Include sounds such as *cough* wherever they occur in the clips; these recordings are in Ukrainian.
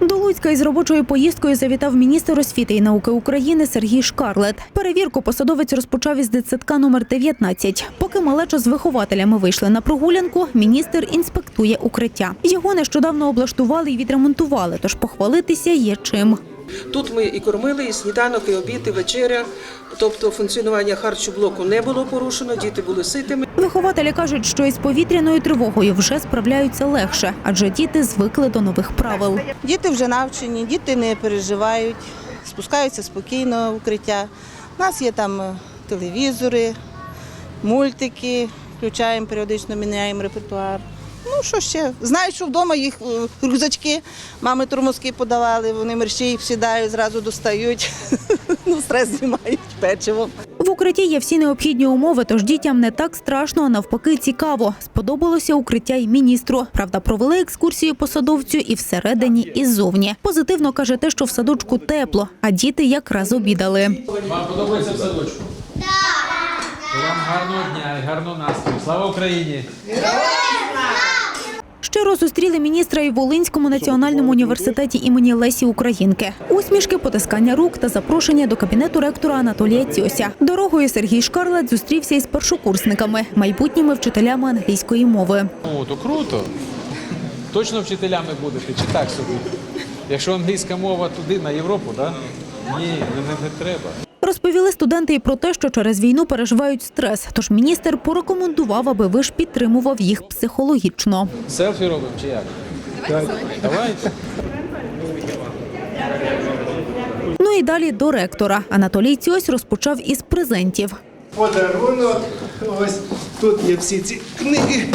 До Луцька із робочою поїздкою завітав міністр освіти і науки України Сергій Шкарлет. Перевірку посадовець розпочав із дитсадка номер 19. Поки малеча з вихователями вийшли на прогулянку, міністр інспектує укриття. Його нещодавно облаштували і відремонтували, тож похвалитися є чим. Тут ми і кормили, і сніданок, і обід, і вечеря. Тобто функціонування харчоблоку не було порушено, діти були ситими. Вихователі кажуть, що із повітряною тривогою вже справляються легше, адже діти звикли до нових правил. Діти вже навчені, діти не переживають, спускаються спокійно в укриття. У нас є там е, телевізори, мультики, включаємо періодично, міняємо репертуар. Ну що ще? Знають, що вдома їх е, рюкзачки, мами тормозки подавали, вони мерщі сідають, зразу достають, *laughs* ну, стрес знімають печивом. В укритті є всі необхідні умови, тож дітям не так страшно, а навпаки цікаво. Сподобалося укриття й міністру. Правда, провели екскурсію посадовцю і всередині, і ззовні. Позитивно каже те, що в садочку тепло, а діти якраз обідали. Вам подобається в садочку? Так! Вам гарного дня і гарного настрою. Слава Україні! Щиро зустріли міністра і в Волинському національному університеті імені Лесі Українки. Усмішки, потискання рук та запрошення до кабінету ректора Анатолія Цьося. Дорогою Сергій Шкарлет зустрівся із першокурсниками, майбутніми вчителями англійської мови. О, то круто. Точно вчителями будете чи так собі? Якщо англійська мова туди, на Європу, так? Ні, не, не, не треба. Розповіли студенти і про те, що через війну переживають стрес. Тож міністр порекомендував, аби виш підтримував їх психологічно. Селфі робимо чи як? Давайте. Давайте. Ну і далі до ректора. Анатолій Цьось розпочав із презентів. подарунок. Ось тут є всі ці книги.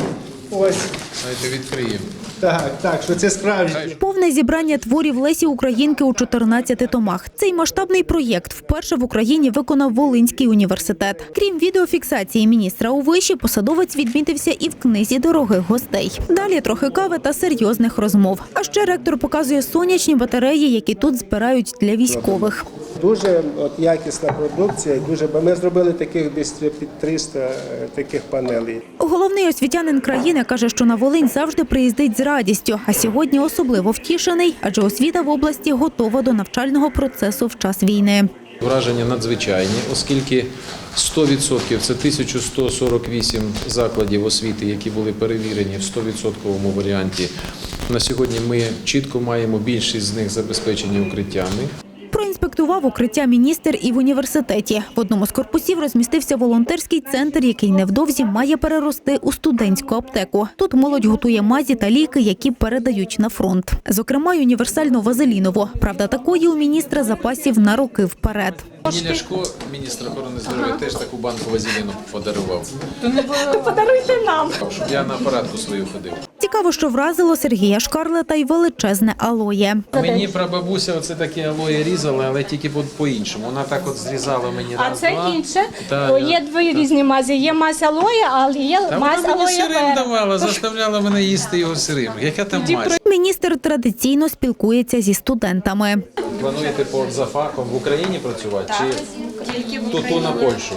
Ось Давайте відкриємо. так, так, що це справжні. Повне зібрання творів Лесі Українки у 14 томах. Цей масштабний проєкт вперше в Україні виконав Волинський університет. Крім відеофіксації міністра у виші, посадовець відмітився і в книзі дорогих гостей. Далі трохи кави та серйозних розмов. А ще ректор показує сонячні батареї, які тут збирають для військових. Дуже от, якісна продукція. Дуже бо ми зробили таких десь під 300 е, таких панелей. Головний освітянин країни каже, що на Волинь завжди приїздить з радістю, а сьогодні особливо втішений, адже освіта в області готова до навчального процесу в час війни. Враження надзвичайні, оскільки 100% це 1148 закладів освіти, які були перевірені в 100% варіанті. На сьогодні ми чітко маємо більшість з них забезпечені укриттями. Проінспектував укриття міністр і в університеті. В одному з корпусів розмістився волонтерський центр, який невдовзі має перерости у студентську аптеку. Тут молодь готує мазі та ліки, які передають на фронт. Зокрема, й універсальну вазелінову. Правда, такої у міністра запасів на роки вперед. Мені Ляшко, міністр охорони здоров'я, теж таку банку вазеліну подарував. То Подаруйте нам. Щоб я на апаратку свою ходив. Цікаво, що вразило Сергія Шкарлета й величезне алоє. Мені прабабуся оце таке алоє різала, але тільки по- по-іншому. Вона так от зрізала мені А раз, це два. інше. Та, О, я- Є дві різні мазі. Є мазь алоя, але є Та мазь вона мені алоя сирим давала, заставляла мене їсти його сирим. Яка там мазь? Міністр традиційно спілкується зі студентами. Плануєте по за фахом в Україні працювати чи тільки в тут на Польщу?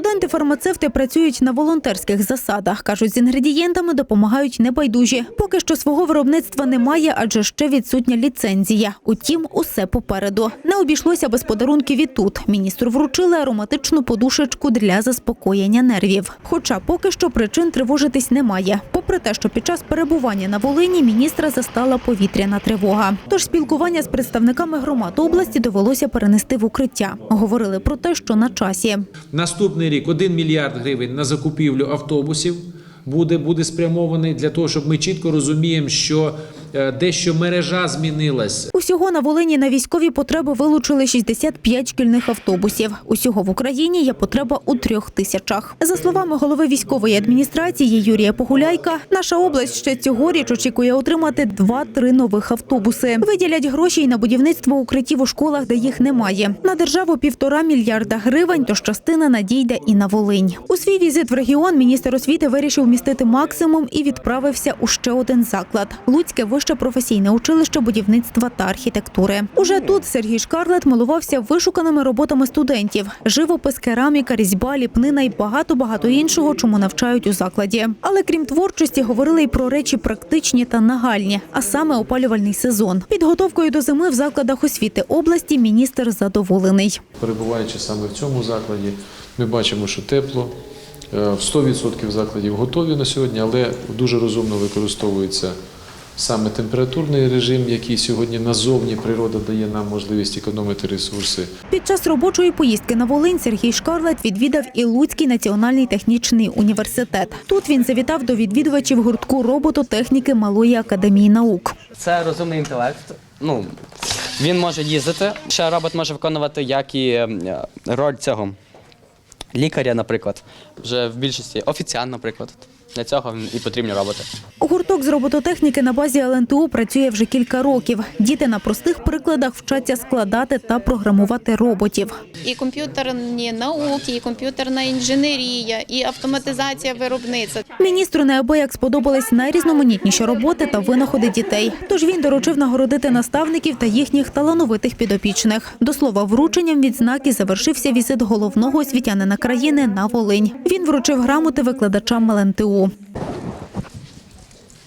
Студенти-фармацевти працюють на волонтерських засадах. кажуть, з інгредієнтами допомагають небайдужі. Поки що свого виробництва немає, адже ще відсутня ліцензія. Утім, усе попереду. Не обійшлося без подарунків і тут. Міністру вручили ароматичну подушечку для заспокоєння нервів. Хоча поки що причин тривожитись немає. Попри те, що під час перебування на Волині міністра застала повітряна тривога. Тож спілкування з представниками громад області довелося перенести в укриття. Говорили про те, що на часі. Наступний рік 1 мільярд гривень на закупівлю автобусів буде, буде спрямований для того, щоб ми чітко розуміємо, що е, дещо мережа змінилась. Усього на Волині на військові потреби вилучили 65 шкільних автобусів. Усього в Україні є потреба у трьох тисячах. За словами голови військової адміністрації Юрія Погуляйка, наша область ще цьогоріч очікує отримати 2-3 нових автобуси. Виділять гроші й на будівництво укриттів у школах, де їх немає. На державу півтора мільярда гривень, тож частина надійде і на Волинь. У свій візит в регіон міністр освіти вирішив містити максимум і відправився у ще один заклад Луцьке вище професійне училище будівництва та архітектури. Уже тут Сергій Шкарлет милувався вишуканими роботами студентів: живопис, кераміка, різьба, ліпнина і багато-багато іншого, чому навчають у закладі. Але крім творчості, говорили й про речі практичні та нагальні, а саме опалювальний сезон. Підготовкою до зими в закладах освіти області міністр задоволений. Перебуваючи саме в цьому закладі, ми бачимо, що тепло. Е, В 100% закладів готові на сьогодні, але дуже розумно використовується саме температурний режим, який сьогодні назовні природа дає нам можливість економити ресурси. Під час робочої поїздки на Волинь Сергій Шкарлет відвідав і Луцький національний технічний університет. Тут він завітав до відвідувачів гуртку робототехніки Малої академії наук. Це розумний інтелект. Ну, він може їздити. Ще робот може виконувати як і е, роль цього лікаря, наприклад. Вже в більшості офіціант, наприклад. Для цього і потрібні роботи. Гурток з робототехніки на базі ЛНТУ працює вже кілька років. Діти на простих прикладах вчаться складати та програмувати роботів. і комп'ютерні науки, і комп'ютерна інженерія, і автоматизація виробництва. Міністру неабияк сподобались найрізноманітніші роботи та винаходи дітей. Тож він доручив нагородити наставників та їхніх талановитих підопічних. До слова, врученням відзнаки завершився візит головного освітянина країни на Волинь. Він вручив грамоти викладачам ЛНТУ.